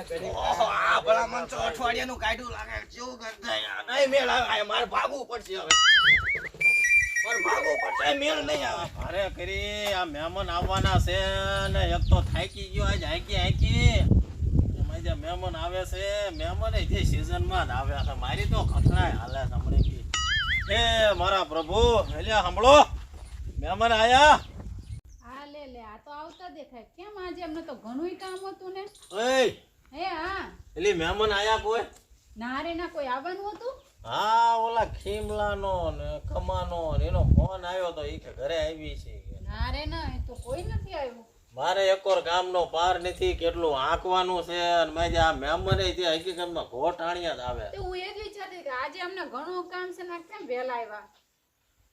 ઓહો, આ ભલામણ તો અઠવાડિયાનું કાઢ્યું લાગે કેવું ગંધાય નહીં મેળ આવે મારે ભાગવું પડશે હવે. મારે ભાગવું પડશે મેળ નહીં આવે. અરે કરી આ મહેમાન આવવાના છે ને એક તો થાકી ગયો આજ હાંકી હાંકી. જે મહેમાન આવે છે મહેમાન જે સિઝનમાં જ આવ્યા છે. મારી તો ખતરાય હાલે સાંભળી હે એ મારા પ્રભુ એટલે સાંભળો. મહેમાન આયા. હા લે લે આ તો આવતા દેખાય. કેમ આજે? એમને તો ઘણું કામ હતું ને. ઓય હે હા. એટલે મહેમાન આયા કોઈ? ના રે ના કોઈ આવવાનું હતું? હા ઓલા ખીમલાનો ને કમાનો ને એનો ફોન આવ્યો તો એ કે ઘરે આવી છે ના રે ના એ તો કોઈ નથી આવ્યું. મારે એકોર ગામનો પાર નથી કેટલું આંકવાનું છે અને મેં જે આ મહેમાન તે હકીકતમાં ઘોટાણિયા જ આવે. તો હું એ જ વિચારતી કે આજે અમને ઘણું કામ છે ને કેમ વેલા આવ્યા?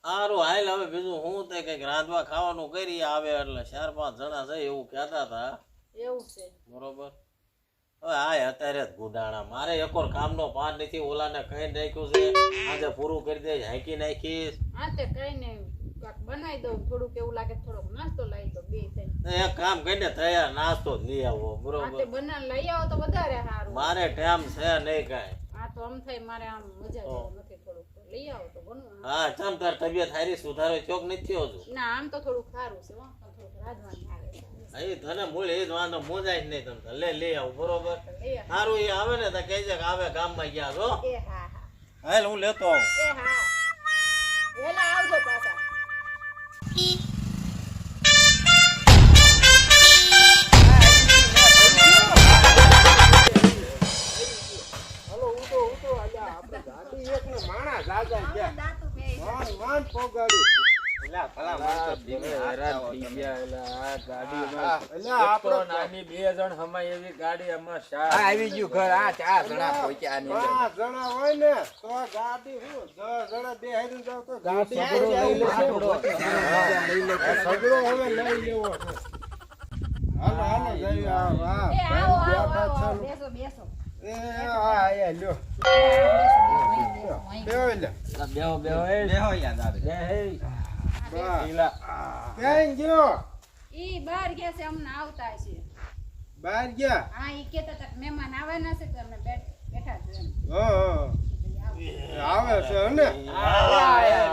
સારું હાલ હવે બીજું હું તે કંઈક રાંધવા ખાવાનું કરી આવે એટલે ચાર પાંચ જણા છે એવું કહેતા હતા. એવું છે. બરોબર? આ અત્યારે જ ગુડાણા. મારે એકોર કામનો પાર નથી ઓલાને કઈ નાખ્યું છે. આજે પૂરું કરી દે હાંકી નાખીશ. હા તે કઈ નહીં બનાવી દઉં. થોડુંક એવું લાગે થોડોક નાસ્તો લઈ દો બે થઈ. એક કામ કરીને તૈયાર નાસ્તો જ લઈ આવો બરોબર. બના લઈ આવો તો વધારે સારું. મારે ટાઈમ છે નહીં કાંઈ. આ તો આમ થાય મારે આમ મજા નથી થોડુંક. લઈ આવો તો બનવું હા ચમ તાર તબિયત હારી સુધારો ચોક નથી થયો ના આમ તો થોડુંક સારું છે હો થોડુંક રાજવાનું અહીં તને મૂળ એ જ વાંધો મોજાય જ નહીં તમને. લે લઈ આવું બરોબર? એ સારું એ આવે ને તો કહેજે કે આવે ગામમાં ગયા છો. એ હાલ હું લેતો આવું. હમાય એવી ગાડી શા આવી ગયું ઘર આ ચાર જણા પહોંચ્યા આની અંદર. પાંચ જણા હોય ને તો ગાડી હું દસ જણા બે હારીને જાવ તો ગાડી સગડો હવે લઈ લેવો છે. હાલો હાલો જઈ આવો હા એ આવો ભાઈ આવો બેઠા આવો બેસો બેસો. એ હા આયા લ્યો. બેહો લે બેહો બેહો બેહો યાદ આવે. બે હે. બસ. ઢીલા. ગયો. ઈ બહાર ગયા છે અમને આવતા છે બહાર ગયા? હા ઈ કેતા મહેમાન આવવાના છે તો અમે બેઠા છે. હા આવે છે ને? હા,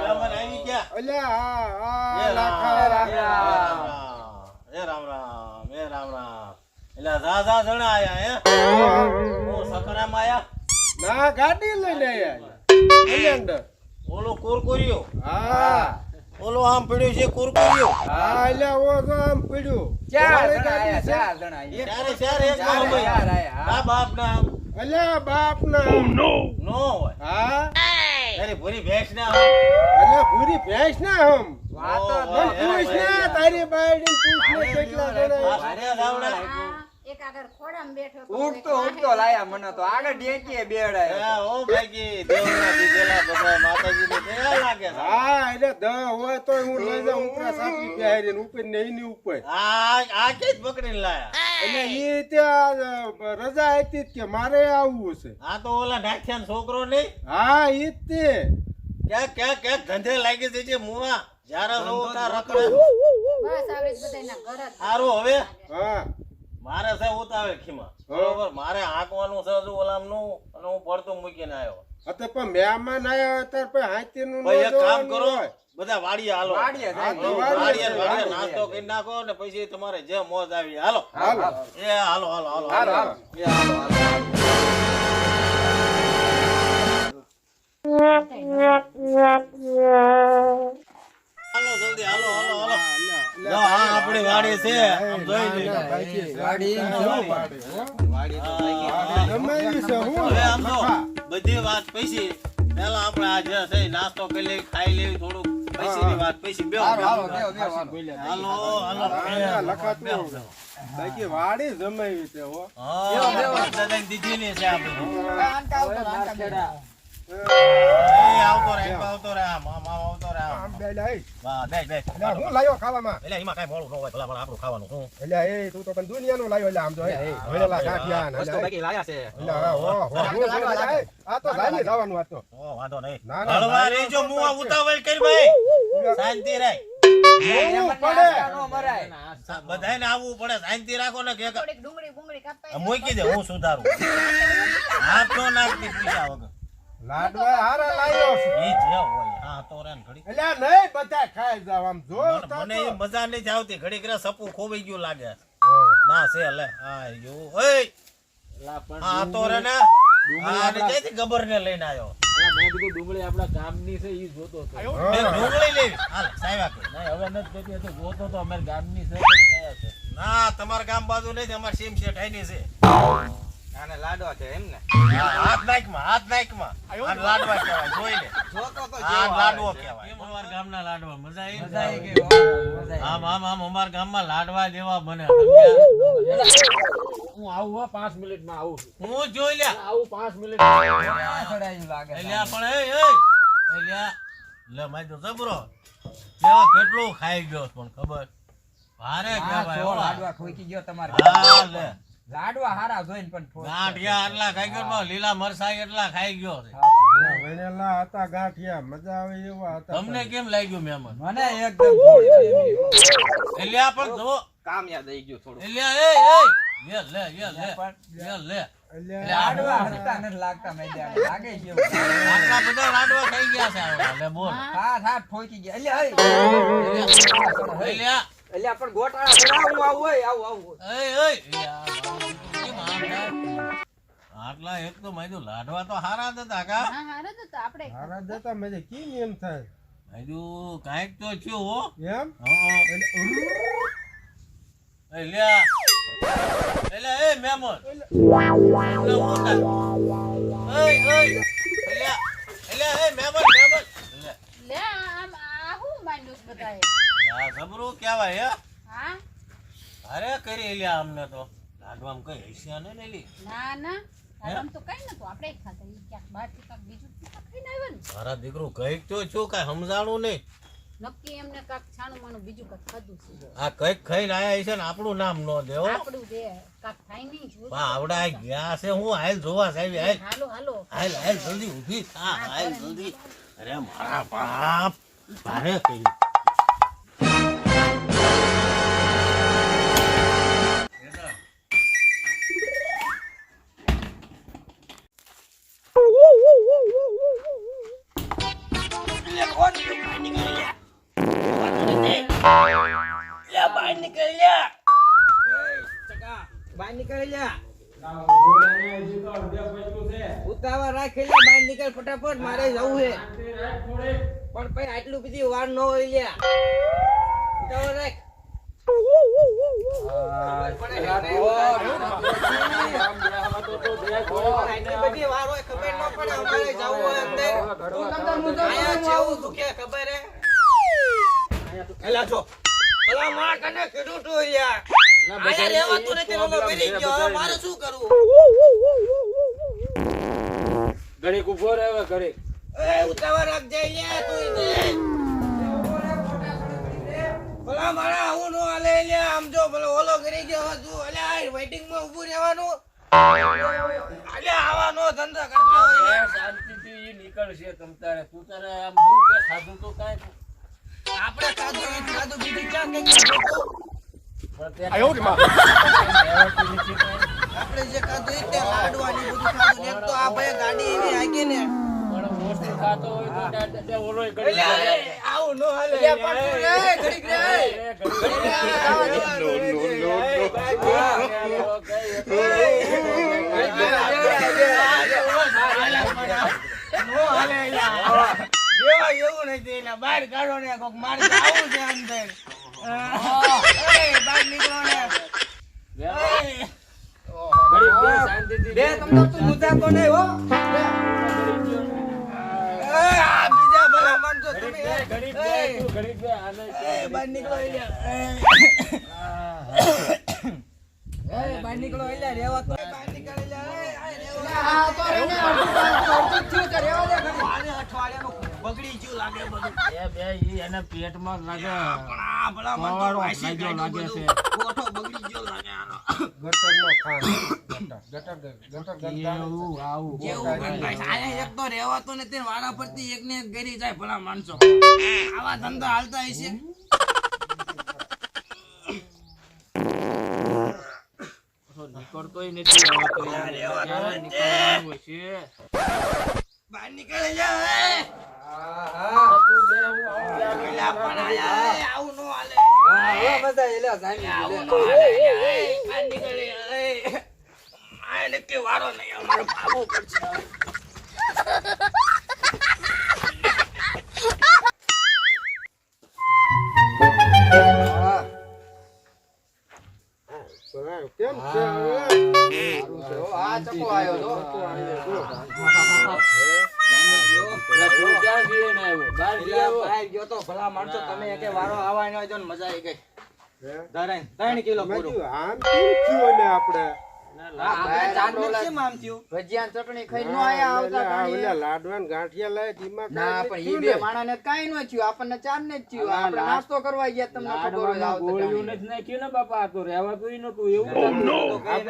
મહેમાન આવી ગયા અલ્યા હા હા લાખા રામ હે રામ. એ રામ રામ એ રામ રામ. એટલે જા જા જણા આયા હે? ઓ સકરામાં આયા? ના ગાડી લઈને આયા અંદર. ઓલો કુરકુરિયો. હા. ઓલો આમ પડ્યો છે કુરકુરિયો. હા એટલે ઓ તો આમ પડ્યો. ચાર જણા આયા. ચાર જણા આયા. ચારે ચાર એક ચારે આયા, હા. આ બાપ ના આમ અલ્યા બાપ ના. નો નો હા? અરે ભૂરી ભેંસ ના હમ એટલે ભૂરી ભેંસ ના હમ વાતો પૂછ ના તારી બાઈડી પૂછ ને કેટલા જણા અરે દાવડા. હા, એક આગળ ખોડામાં બેઠો હતો, ઉઠતો એક ઉઠતો વાહે લાયા મને તો. આગળ ડેકીએ બેડાયો. ઓ ભાઈજી, દેવના દીધેલા બધા માતાજીને કેવા લાગે હા એટલે દ હોય તો હું લઈ જાઉં. ઉપરા સાપી પહેરીને ઉપર ને એની ઉપર. આ આ કે પકડીને લાયા? એટલે ઈ ત્યાં રજા હતી કે મારે આવવું છે. આ તો ઓલા નાખ્યાનો છોકરો નહીં? હા ઈ જ તે. ક્યાં ક્યાં ક્યાં ધંધે લાગી છે જે મુવા. જ્યારે રખડે. બસ ઘર સારું હવે? હા. મારે છે ઉતાવે ખીમા. બરોબર? મારે હાંકવાનું છે હજુ ઓલામનું અને હું પડતું મૂકીને આવ્યો. અતે પણ મહેમાન આવ્યા અત્યારે ત્યારે પછી હાથીનું ન ભાઈ એક કામ કરો બધા વાડીએ હાલો. વાડીએ જાય. હા, વાડીએ વાડીએ, વાડીએ વાડીએ. નાસ્તો કરી નાખો ને પછી તમારે જે મોજ આવી હાલો. હાલો. એ હાલો હાલો હાલો. હાલો, હાલો. એ હાલો હાલો હાલો જલ્દી હાલો હાલો હાલો. જો આ આપણી વાડી છે. આમ જોઈ લે ગાડી જમાવી છે હું. હવે આમ તો બધી વાત પૈસી. પેલા આપણે આ જે છે નાસ્તો કરી લેવી ખાઈ લેવી થોડુંક પૈસીની વાત પૈસી. બે હાલો, હાલો, બેહો. બેહો, બેહો, હાલો. હાલો હાલો. અહીંયા લખાતું બાકી વાડી જમાવી છે હો. હા દાદાની છે આપણી. આંટા આવતો, આંટા બેડા. એ આવતો રે આવતો રે આમ આમ આમ આવતો રે આમ. આમ બે લાઈ વાહ બેસ બેસ એટલે હું લાયો ખાવામાં? એટલે એમાં કાંઈ મોડું ન હોય ભલા ભલા આપણું ખાવાનું હું. એટલે એ તું તો પણ દુનિયાનું લાયો એટલે આમ જો હે. ભરેલા ગાંઠિયા ને એટલે લાયા છે. એટલે હો, હો, હું જોઈ લાય. આ તો લાઈને જવાનું આ તો. ઓ વાંધો નહીં. ના, ના, હળવા ના, મુવા ઉતાવળ કરી ભાઈ. શાંતિ રાખ. જોવું પડે. આવવું પડે. શાંતિ રાખો ને કે થોડીક ડુંગળી બુંગળી કાપાય મૂકી દે હું સુધારું. હાથ તો નાખતી પૂછ્યા વગર. લાડવા હારા લાવ્યો ઈ જે હોય હા તો રે ઘડી અલ્યા નહીં બધા ખાઈ જાવ આમ જો મને- મને મજા નહીં આવતી. ઘડી ઘરે સપુ ખોવાઈ ગયું લાગે. ના છે લે હા જો ઓય! લા પણ હા તો રે ને. હા ને ક્યાંથી ગબર ને લઈને આવ્યો મેં કીધું ડુંગળી આપણા ગામની છે ઈ જોતો હતો. ડુંગળી લેવી. હાલ સાહેબ હવે નથી જોતી, તો જોતો હતો અમારી ગામની છે તો ક્યાં છે? ના તમારા ગામ બાજુ નહીં અમારે સીમ છે ઠાઈની છે. આને લાડવા છે એમ ને? હા, હાથ નાખમાં હાથ નાખમાં. આને લાડવા કહેવાય જોઈ લે. જોતો તો જેવો લાડવો આવે છે. કહેવાય. અમારા ગામના લાડવા મજા આવી મજા આવી ગઈ, હો, આમ આમ આમ અમારા ગામમાં લાડવા જેવા બને. હું આવું હો પાંચ મિનિટમાં આવું હું જોઈ લે. આવું પાંચ મિનિટ એલ્યા પણ એ એ એલ્યા લે માય તો જબરો. કેવા કેટલું ખાઈ ગયો પણ ખબર? ભારે કહેવાય તમારે. હા લે. લાડવા હારા જોઈને પણ ગાંઠિયા એટલા ખાઈ ગયો લીલા મરસાઈ એટલા ખાઈ ગયો વણેલા હતા ગાંઠિયા મજા આવે એવા હતા તમને કેમ લાગ્યું મહેમાન? મને એકદમ જોઈ. પણ જો કામ યાદ આવી ગયું થોડું એલ્યા એ એ લે લે લે લે. લે લે લાડવા હરતા નથી લાગતા મેદાન લાગે ગયો આટલા બધા લાડવા ખાઈ ગયા છે. બોલ. હા હા ઠોકી ગયા. અલ્યા એ એલ્યા અલ્યા આપણ ગોટાળા આવું આવું હોય આવું આવું થાય? આટલા એક તો મેં લાડવા તો હારા જ હતા કા? હા હારે જ તો આપણે. હારા હતા મેં કી નિયમ થાય? હજુ કાંઈક તો થયું હો. એમ? હં. એલ્યા એલ્યા એ મેમોન. એલ્યા. એલ્યા એ મહેમાન જબરું કહેવાય હે? હા? અરે કરી લ્યા અમને તો. લાડવામાં કઈ હૈસિયા નહીં ને લી. ના ના. આમ તો કઈ નતું. આપણે ખાતા ઈ ક્યાંક બહારથી કાંક બીજું ખાઈને આવ્યો ને મારા દીકરું કંઈક તો છું કાંઈ સમજાણું નહીં. નક્કી એમને કાંક છાણું માનું બીજું કાંક ખાધું છે. આ કંઈક ખાઈને આયા છે ને આપણું નામ નો દેવો. આપણું બે કાંક થાય નહીં જોજો. બા આવડા ગયા છે હું હાલ જોવા સાહેબ હાલ. હાલો હાલો. હાલ હાલ જલ્દી ઊભી થા હાલ જલ્દી. અરે મારા બાપ ભારે કર્યું ફટાફટ મારે જવું છે. પણ પછી આટલું બધી વાર ન હોય લે ઉતાવળ રાખ. ખબર પડે ને? આટલી બધી વાર હોય ખબર ન પડે અમારે જવું હોય અંદર. આયા જેવું દુખે ખબર હે? પેલા માં કને કીધું તું યાર આયા રહેવાતું નથી ઓલો મરી ગયો. હવે મારે શું કરવું? ઘડીક ઊભો રહે ઘડીક. એ ઉતાવળ રાખજે લે તું ઈને પેલા મારા આવું નો હાલે લે આમ જો પેલો ઓલો કરી ગયો હવે તું અલે આ વેઇટિંગમાં ઊભું રહેવાનું. અલે ધંધા કરતા હોય. શાંતિથી નીકળશે તમ તારે તું તારે આમ શું કે ખાધું તો કાંઈ આપણે ખાધું ખાધું બીજું ક્યાં આપણે જે ખાધું તે લાડવાની બધું ખાધું એક તો આ ભાઈ ગાડી એવી હાકી ને. એવા નથી બહાર કાઢો ને કોક મારે આવું છે અંદર બહાર નીકળો ને. બે શાંતિથી બે તમને તું નહીં હો. બીજા ભલા માણસો તમે. ઘડીક બે, એ, ઘડીક બે, એ, તું ઘડીક બે, આને એ, બહાર નીકળો એ. એ બહાર નીકળો એટલે રહેવા તો. બહાર નીકળ આ તો તો રહેવા દે. અઠવાડિયાનું બગડી ગયું લાગે બધું. બે બે ઈ એને પેટમાં લાગે. પણ આ ભલા મને તો લાગે છે. કોઠો બગડી ગયો લાગે આનો. ગટરનો ખાંડ. જાય બહાર નીકળે આવું. યાર નો હાલે. વારો નહીં અમારે ભાગવું પડશે કેમ છે. આ ચકો આયો તો. પેલા તું ક્યાં જઈને આવ્યો? બહાર જઈ આવ્યો? ભાઈ ગયો તો ભલા માણસો તમે એકે વારો આવા ન હોય તો મજા આવી ગઈ. હે? ધરાઈને કિલો મેં આમ કેમ થયું ને આપણે? ના, હા, લાગે. આપણે ચાંદની કેમ આમ થયું? ભજીયા ને ચટણી ખાઈ નો આયા આવતા એટલે આ ટાણીએ. ઓલા લાડવા ને ગાંઠિયા લાય ધીમા ના પણ ઈ બે માણાને કાંઈ નો થયું. આપણને ચાર ને થયું નાસ્તો કરવા ગયા તમને ને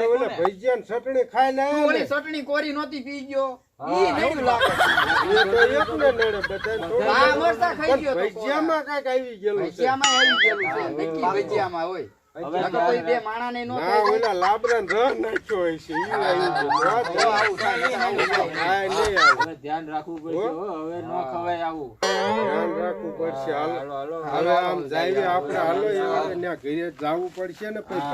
ઓલા ભજીયા ને ચટણી ખાઈ ને. ચટણી કોરી નતી પી ગયો? ઈ નડ્યું લાગે. એ તો નડે બધાને હા. ખાઈ ગયો ભજીયામાં આવી ગયેલું ભજીયામાં આવી ગયેલું છે. નક્કી ભજીયામાં હોય. ધ્યાન રાખવું પડશે હવે ન ખવાય આવું. ધ્યાન રાખવું પડશે. હાલો હાલો, હવે આમ જાય આપણે હાલો એવા ત્યાં ઘરે જવું પડશે ને પછી